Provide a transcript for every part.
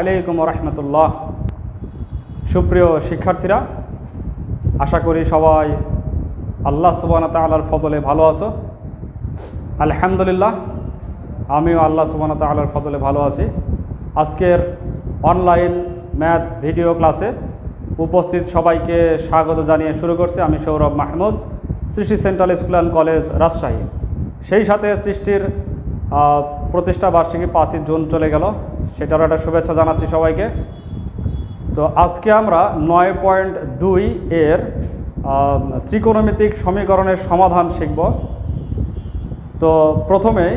আলাইকুম রহমতুল্লাহ সুপ্রিয় শিক্ষার্থীরা, আশা করি সবাই আল্লাহ সুবান তালার ফদলে ভালো আছো। আলহামদুলিল্লাহ, আমিও আল্লাহ সুবান তালার ফদলে ভালো আছি। আজকের অনলাইন ম্যাথ ভিডিও ক্লাসে উপস্থিত সবাইকে স্বাগত জানিয়ে শুরু করছি আমি Sourav Mahmud, Srishti central school and college Rajshahi. সেই সাথে সৃষ্টির প্রতিষ্ঠা বার্ষিকী পাঁচই জুন চলে গেল। সেটারও একটা শুভেচ্ছা জানাচ্ছি সবাইকে। তো আজকে আমরা নয় পয়েন্ট দুই এর ত্রিকোণমিতিক সমীকরণের সমাধান শিখব। তো প্রথমেই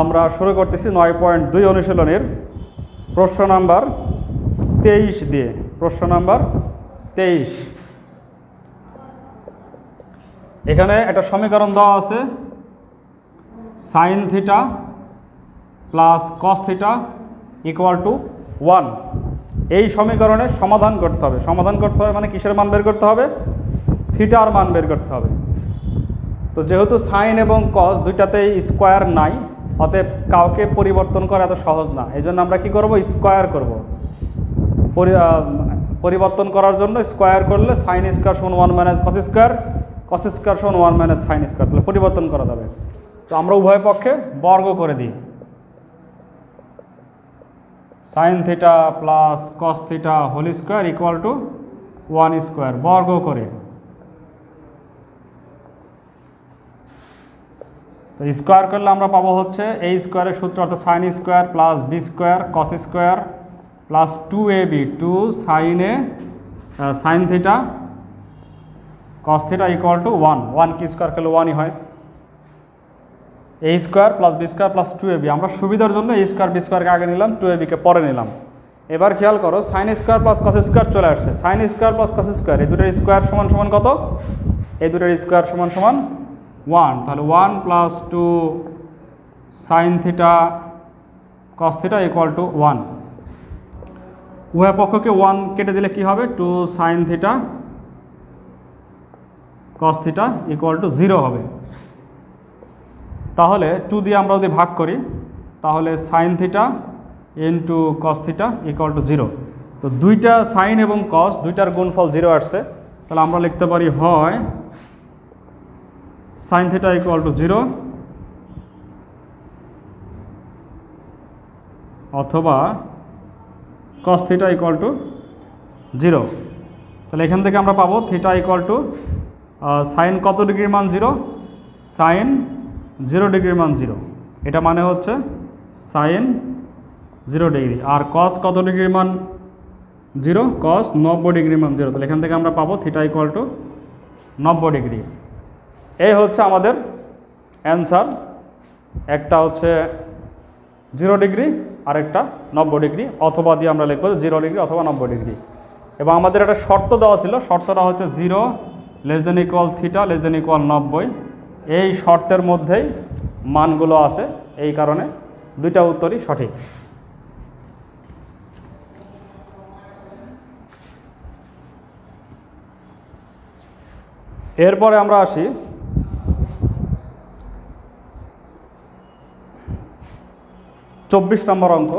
আমরা শুরু করতেছি নয় পয়েন্ট দুই অনুশীলনের প্রশ্ন নাম্বার তেইশ দিয়ে। প্রশ্ন নাম্বার তেইশ। এখানে একটা সমীকরণ দেওয়া আছে, sine theta plus cos theta equal to one এই সমীকরণের সমাধান করতে হবে। সমাধান করতে হবে মানে কিসের মান বের করতে হবে? থিটার মান বের করতে হবে। তো যেহেতু সাইন এবং কস দুইটাতেই স্কোয়ার নাই, অতএব কাউকে পরিবর্তন করা এত সহজ না। এই জন্য আমরা কী করব? স্কোয়ার করব। পরিবর্তন করার জন্য স্কোয়ার করলে সাইন স্কোয়ার সমান one minus cos square cos square সমান ওয়ান মাইনাস সাইন স্কোয়ার তাহলে পরিবর্তন করা যাবে। তো আমরা উভয় পক্ষে বর্গ করে দিই। Sine theta plus cos theta whole square equal to one square বর্গ করে। তো স্কোয়ার করলে আমরা পাবো হচ্ছে এই স্কোয়ারের সূত্র অর্থাৎ sine square plus B square cos square plus two A B two sine A sine theta cos theta equal to one one কি স্কোয়ার করলে ওয়ানই হয়। A square plus B square plus two A B আমরা সুবিধার জন্য এই square B স্কোয়ারকে আগে নিলাম টু এ বিকে পরে নিলাম। এবার খেয়াল করো sine square plus cos square চলে আসছে। Sine square plus cos square এই দুটোর স্কোয়ার সমান সমান কত? এই দুটোর স্কোয়ার সমান সমান ওয়ান তাহলে one plus two sine theta cos theta equal to one উভয় পক্ষকে ওয়ান কেটে দিলে কি হবে? Two sine theta cos theta equal to zero হবে। তাহলে টু দিয়ে আমরা যদি ভাগ করি, তাহলে sine theta into cos theta equal to zero তো দুইটা সাইন এবং কস দুইটার গুণফল জিরো আসছে। তাহলে আমরা লিখতে পারি হয় sine theta equal to zero অথবা cos theta equal to zero তাহলে এখান থেকে আমরা পাবো থিটা ইকুয়াল টু সাইন কত ডিগ্রির মান জিরো সাইন জিরো ডিগ্রির মান জিরো। এটা মানে হচ্ছে সাইন জিরো ডিগ্রি। আর কস কত ডিগ্রির মান? জিরো। কস নব্বই ডিগ্রির মান জিরো। তাহলে এখান থেকে আমরা পাবো থিটা ইকুয়াল টু নব্বই ডিগ্রি। এই হচ্ছে আমাদের অ্যান্সার একটা হচ্ছে জিরো ডিগ্রি, আরেকটা নব্বই ডিগ্রি। অথবা দিয়ে আমরা লিখব জিরো ডিগ্রি অথবা নব্বই ডিগ্রি। এবং আমাদের একটা শর্ত দেওয়া ছিল। শর্তটা হচ্ছে zero less than equal theta less than equal নব্বই। এই শর্তের মধ্যেই মানগুলো আছে, এই কারণে দুইটা উত্তরই সঠিক। এরপরে আমরা আসি চব্বিশ নম্বর অঙ্ক।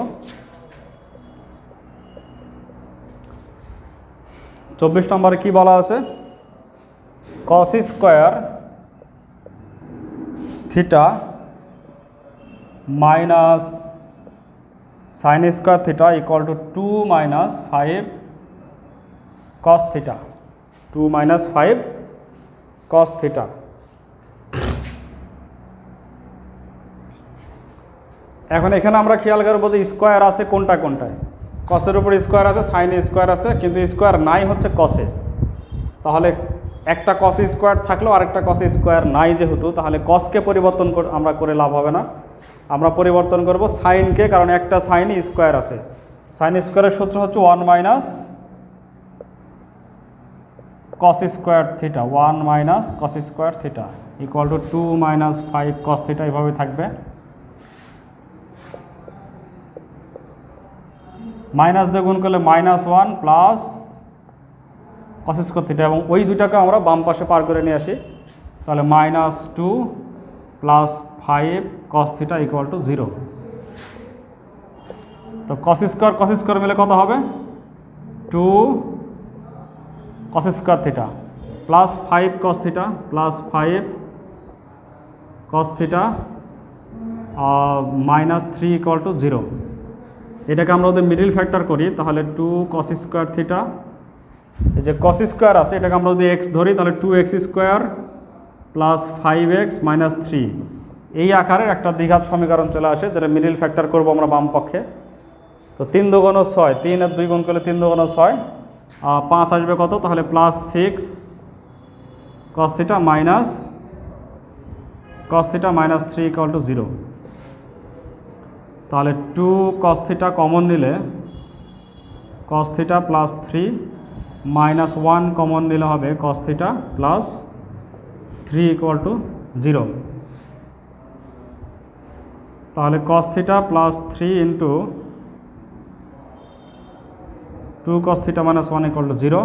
চব্বিশ নম্বরে কি বলা আছে? Cos square theta minus sine square theta equal to two minus five cos theta two minus five cos theta এখন এখানে আমরা খেয়াল করব যে স্কোয়ার আছে কোনটা কোনটায়। কসের উপর স্কোয়ার আছে সাইনে স্কোয়ার আছে, কিন্তু স্কোয়ার নাই হচ্ছে কসে তাহলে একটা কস স্কোয়ার থাকলেও আরেকটা কস স্কোয়ার নাই যেহেতু, তাহলে কসকে পরিবর্তন আমরা করে লাভ হবে না। আমরা পরিবর্তন করব সাইনকে কারণ একটা সাইন স্কোয়ার আছে। সাইন স্কোয়ারের সূত্র হচ্ছে one minus cos square theta one minus cos square theta equal to two minus five cos theta এভাবে থাকবে। মাইনাস দিয়ে গুণ করলে minus one plus square theta এবং ওই দুইটাকে আমরা বাম পাশে পার করে নিয়ে আসি। তাহলে minus two plus five cos theta equal to zero তো কস স্কোয়ার কস স্কোয়ার মিলে কত হবে? Two cos square theta plus five cos theta plus five cos theta minus three equal to zero এটাকে আমরা ওদের মিডিল ফ্যাক্টর করি, তাহলে two cos square theta এই যে কস স্কোয়ার আছে, এটাকে আমরা যদি এক্স ধরি, তাহলে two X square plus five X minus three এই আকারের একটা দ্বিঘাত সমীকরণ চলে আসে, যেটা মিডিল ফ্যাক্টর করব আমরা বাম পক্ষে। তো তিন দুগুণ ছয়, তিন আর দুই গুণ করলে তিন দুগুণ ছয়, আর পাঁচ আসবে কত? তাহলে plus six cos theta minus cos theta minus three equal to zero তাহলে টু কস থিটা কমন নিলে cos theta plus three minus one common নিলে হবে cos theta plus three equal to zero তাহলে cos theta plus three into two cos theta minus one equal to zero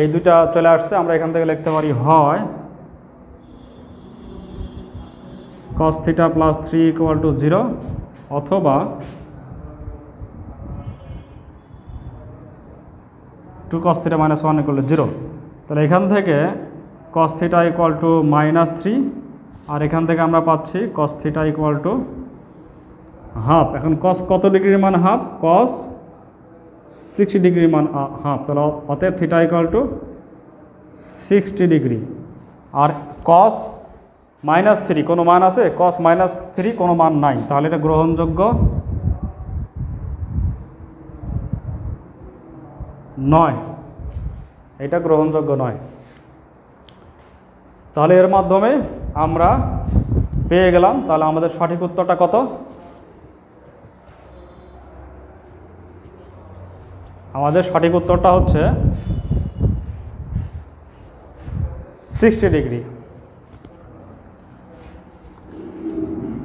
এই দুইটা চলে আসছে, আমরা এখান থেকে লিখতে পারি হয় cos theta plus three equal to zero অথবা two cos theta minus one equal to zero তাহলে এখান থেকে cos theta equal to minus three আর এখান থেকে আমরা পাচ্ছি cos theta equal to half এখন কস কত ডিগ্রির মান হাফ কস সিক্সটি ডিগ্রির মান হাফ তাহলে অতএব theta equal to sixty degree. R cos minus three কোনো মান আছে? কস মাইনাস থ্রি কোনো মান নাই। তাহলে এটা গ্রহণযোগ্য নয়। এটা গ্রহণযোগ্য নয়। তাহলে এর মাধ্যমে আমরা পেয়ে গেলাম। তাহলে আমাদের সঠিক উত্তরটা কত? আমাদের সঠিক উত্তরটা হচ্ছে সিক্সটি ডিগ্রি।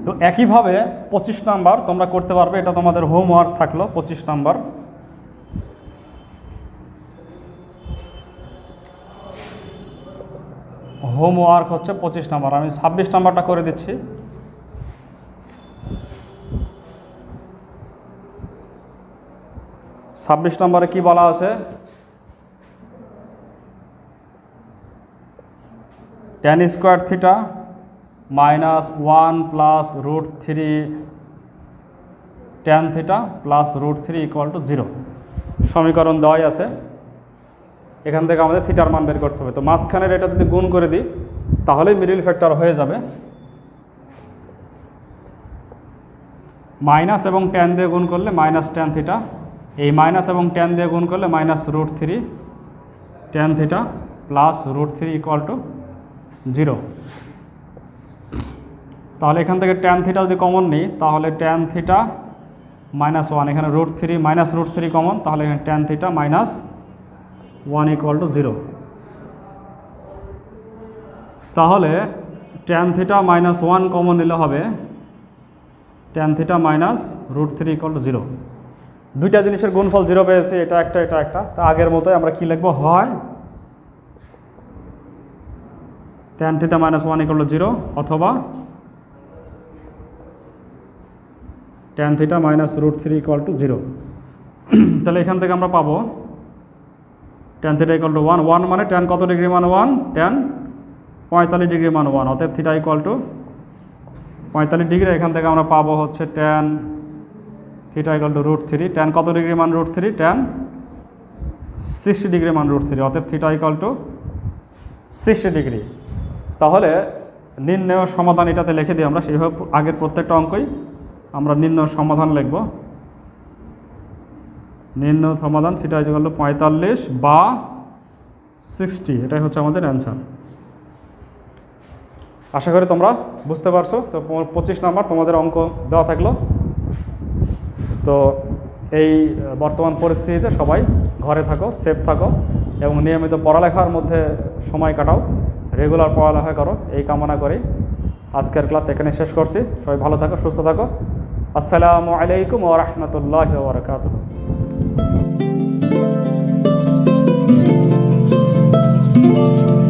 তো একইভাবে পঁচিশ নাম্বার তোমরা করতে পারবে। এটা তোমাদের হোমওয়ার্ক থাকল, পঁচিশ নাম্বার। হোমওয়ার্ক হচ্ছে পঁচিশ নাম্বার। আমি ছাব্বিশ নাম্বারটা করে দিচ্ছি। ছাব্বিশ নম্বরে কি বলা আছে? Tan square theta minus one plus root three tan theta plus root three equal to zero সমীকরণ দেওয়াই আছে। এখান থেকে আমাদের থিটার মান বের করতে হবে। তো মাঝখানের এটা যদি গুণ করে দিই, তাহলেই মিডিল ফ্যাক্টর হয়ে যাবে। মাইনাস এবং টেন দিয়ে গুণ করলে মাইনাস টেন থিটা এই মাইনাস এবং টেন দিয়ে গুণ করলে minus root three tan theta plus root three equal to zero তাহলে এখান থেকে টেন থিটা যদি কমন নিই, তাহলে টেন থিটা মাইনাস ওয়ান এখানে root three minus root three common তাহলে এখানে tan theta minus one equal to zero তাহলে tan theta minus one common নিলে হবে tan theta minus root three equal to zero দুইটা জিনিসের গুণফল জিরো পেয়েছে, এটা একটা এটা একটা। তা আগের মতোই আমরা কি লিখব? হয় tan theta minus one equal to zero অথবা tan theta minus root three equal to zero তাহলে এখান থেকে আমরা পাবো tan theta equal to one one মানে টেন কত ডিগ্রি মান ওয়ান টেন পঁয়তাল্লিশ ডিগ্রি মান ওয়ান অতএব থিটা ইকুয়াল টু পঁয়তাল্লিশ ডিগ্রি এখান থেকে আমরা পাবো হচ্ছে tan theta equal to root three tan কত ডিগ্রি মান root three tan sixty degree মান রুট থ্রি অতএব theta equal to sixty degree তাহলে নির্ণয় সমাধান এটাতে লিখে দিই আমরা সেইভাবে আগের প্রত্যেকটা অঙ্কই আমরা নির্ণয় সমাধান লিখব। নির্ণয় সমাধান, সেটা ইকুয়াল টু পঁয়তাল্লিশ বা সিক্সটি এটাই হচ্ছে আমাদের অ্যান্সার আশা করি তোমরা বুঝতে পারছ। তো পঁচিশ নাম্বার, তোমাদের অঙ্ক দেওয়া থাকল। তো এই বর্তমান পরিস্থিতিতে সবাই ঘরে থাকো সেফ থাকো এবং নিয়মিত পড়ালেখার মধ্যে সময় কাটাও রেগুলার পড়ালেখা করো, এই কামনা করি। আজকের ক্লাস এখানে শেষ করছি। সবাই ভালো থাকো, সুস্থ থাকো। আসসালামু আলাইকুম ওরহমতুল্লাহ বরকাত Música